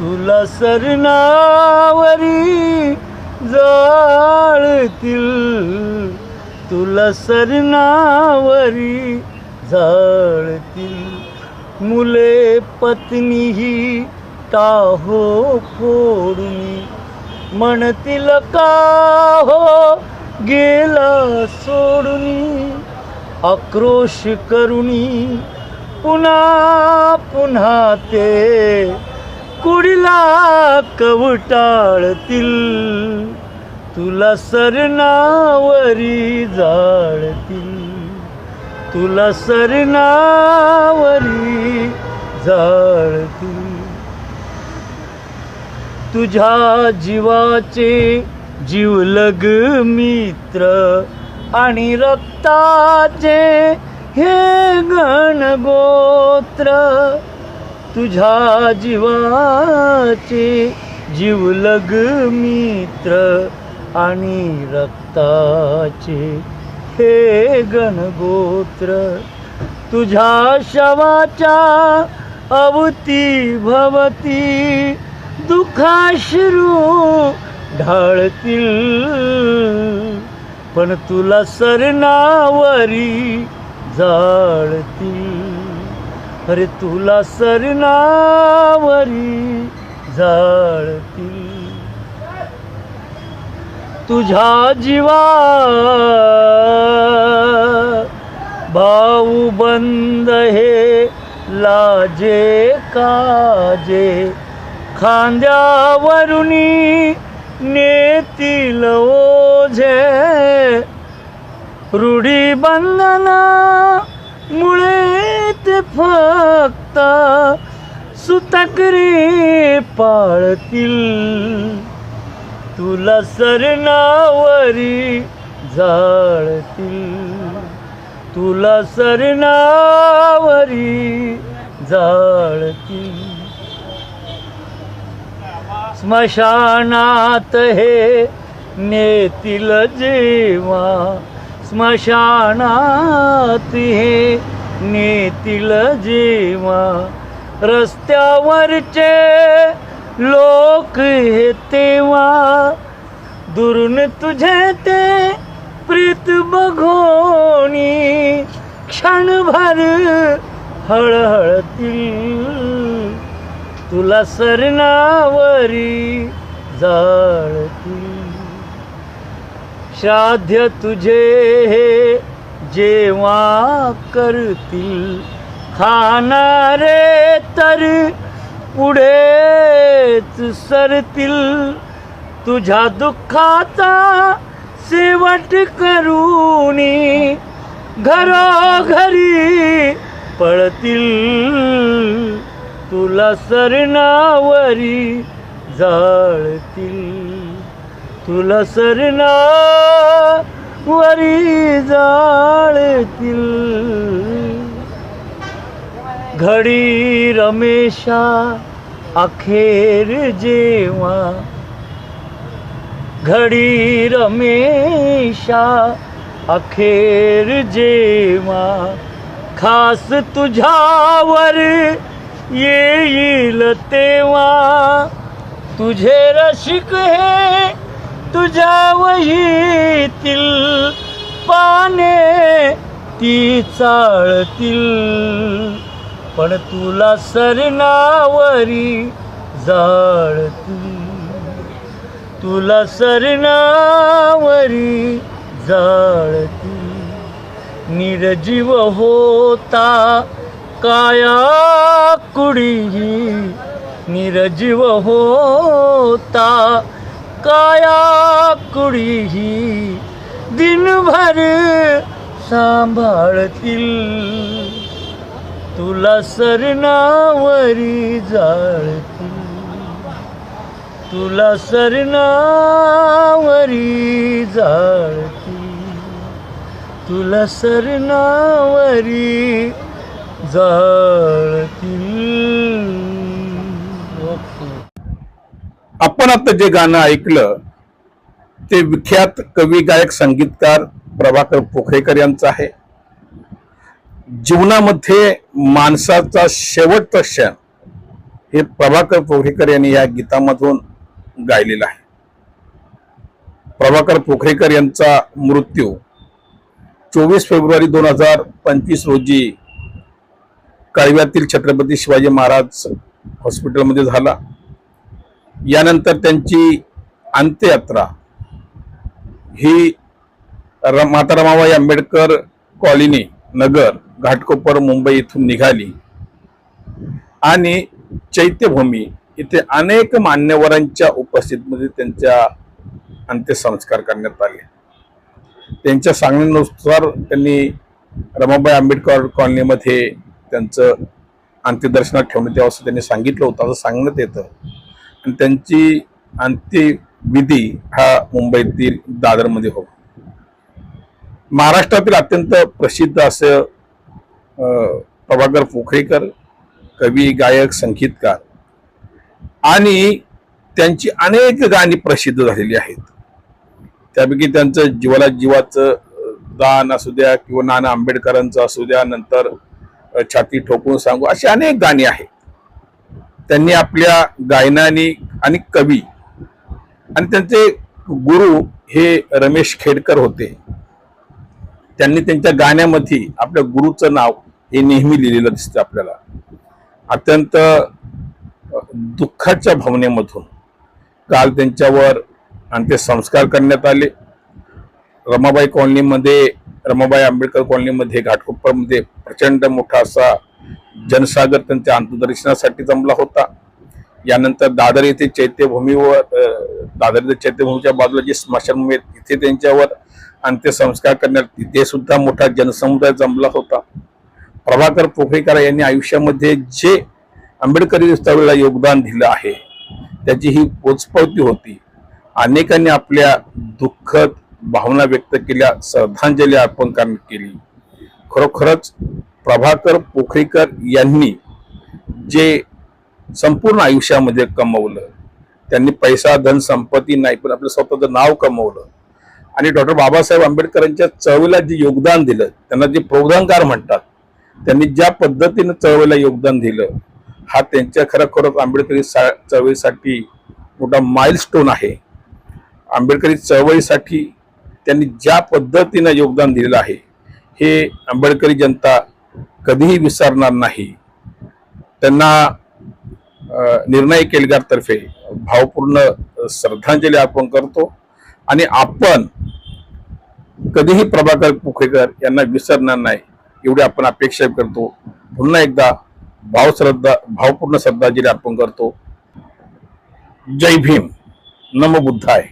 तुला सरनावरी जाळतील. तुला सरनावरी जाळतील. मुले पत्नीही टाहो फोडून. म्हणतील का हो गेला सोडून. आक्रोश करुणी पुन्हा पुन्हा ते कुडीला कवटाळतील तुला सरनावरी जाळतील. तुला सरनावरी जाळतील. तुझ्या जीवाचे जीवलग मित्र आणि रक्ताचे हे गणगोत्र तुझ्या जीवाचे जीवलग मित्र आणि रक्ताचे हे गणगोत्र तुझ्या शवाच्या अवती भवती दुखाश्रू ढाळतील. पण तुला सरनावरी जाळतील. अरे तुला सरनावरी जाळतील. तुझ्या जीवा भाऊ बंद हे लाजे काजे. खांद्यावरुणी नेतील ओझे. रूढी बंधना मुळे ते फक्त सुतकरी पाळतील. तुला सरनावरी जाळतील. तुला सरनावरी जाळतील. स्मशानात हे नेतील जेव्हा स्मशानात हे नेतील जेव्हा रस्त्यावरचे लोक हे तेव्हा. दुरून तुझे ते प्रीत बघोणी क्षणभर हळहळतील. तुला सरनावरी जाळतील. श्राद्ध तुझे हे जेव्हा करतील खाणारे तर पुढेच सरतील. तुझ्या दुःखाचा शेवट करूनी घरोघरी पळतील. तुला सरनावरी जाळतील. तुला वरी जाळतील. घडी रमेशा अखेर जेव्हा. घडी रमेशा अखेर जेव्हा. खास तुझ्यावर येईल तेव्हा. तुझे रसिक हे तुझ्या वहीतील पाने ती चाळतील. पण तुला सरनावरी जाळतील. तुला सरनावरी जाळती निर्जीव होता काया कुडीही. निर्जीव होता काया कुडीही दिनभर सांभाळतील. तुला सरनावरी जाळतील. तुला सरनावरी जाळती तुला सरनावरी जाळती आपण आता जे गाणं ऐकलं ते विख्यात कवी गायक संगीतकार प्रभाकर पोखरेकर यांचं आहे. जीवनामध्ये माणसाचा शेवटचा क्षण हे प्रभाकर पोखरेकर यांनी या गीतामधून गायलेलं आहे. प्रभाकर पोखरेकर यांचा मृत्यू चोवीस फेब्रुवारी दोन हजार पंचवीस रोजी कळव्यातील छत्रपती शिवाजी महाराज हॉस्पिटलमध्ये झाला. यानंतर त्यांची अंत्ययात्रा. ही र- माता रमाबाई आंबेडकर कॉलनी नगर घाटकोपर मुंबई इथून निघाली. आणि चैत्यभूमी इथे अनेक मान्यवरांच्या उपस्थितीमध्ये त्यांच्या अंत्यसंस्कार करण्यात आले. त्यांच्या सांगण्यानुसार त्यांनी रमाबाई आंबेडकर कॉलनीमध्ये त्यांचं अंत्यदर्शनात ठेवण्यात यावं असं त्यांनी सांगितलं होतं असं सांगण्यात येतं. आणि त्यांची अंत्यविधी हा मुंबईतील दादरमध्ये हो महाराष्ट्रातील अत्यंत प्रसिद्ध असं प्रभाकर पोखरेकर कवी गायक संगीतकार आणि त्यांची अनेक गाणी प्रसिद्ध झालेली आहेत. त्यापैकी त्यांचं जीवाला जीवाचं दान असू द्या किंवा नाना आंबेडकरांचं असू द्या नंतर छाती ठोकून सांगू अशी अनेक गाणी आहेत. त्यांनी आपल्या गायनाने आणि कवी आणि त्यांचे गुरु हे रमेश खेडकर होते. त्यांनी त्यांच्या गाण्यामध्ये आपल्या गुरुचं नाव हे नेहमी लिहिलेलं दिसतं आपल्याला. अत्यंत दुःखाच्या भावनेमधून काल त्यांच्यावर अंत्यसंस्कार करण्यात आले. रमाबाई कॉलनीमध्ये रमाबाई आंबेडकर कॉलनीमध्ये घाटकोपरमध्ये प्रचंड मोठा असा जनसागर त्यांच्या अंतदर्शनासाठी जमला होता. यानंतर दादर येथे चैत्यभूमीवर दादर येथे चैत्यभूमीच्या बाजूला जे स्मशानभूमी आहे, तिथे त्यांच्यावर अंत्यसंस्कार करण्यात तिथे सुद्धा मोठा जनसमुदाय जमला होता. प्रभाकर पोखरेकर यांनी आयुष्यामध्ये जे आंबेडकरी चळवळीला योगदान दिलं आहे त्याची ही पोचपावती होती. अनेकांनी आपल्या दुःखद भावना व्यक्त केल्या श्रद्धांजली अर्पण करण्यात केली. खरोखरच प्रभाकर पोखरीकर यांनी जे संपूर्ण आयुष्यामध्ये कमवलं त्यांनी पैसा धन संपत्ती नाही पण आपलं स्वतःचं नाव कमवलं. आणि डॉक्टर बाबासाहेब आंबेडकरांच्या चळवळीला जे योगदान दिलं त्यांना जे प्रोग्रामकार म्हणतात त्यांनी ज्या पद्धतीनं चळवळीला योगदान दिलं हा त्यांच्या खरोखरच आंबेडकरी सा- चळवळीसाठी मोठा माइलस्टोन आहे. आंबेडकरी चळवळीसाठी त्यांनी ज्या पद्धतीनं योगदान दिलेलं आहे हे आंबेडकरी जनता कधीही विसरणार नाही. त्यांना निर्णय केलगारतर्फे भावपूर्ण श्रद्धांजली अर्पण करतो आणि आपण कधीही प्रभाकर पुखेकर यांना विसरणार नाही एवढी आपण अपेक्षा करतो. पुन्हा एकदा भावश्रद्धा भावपूर्ण श्रद्धांजली अर्पण करतो. जय भीम. नम बुद्धाय.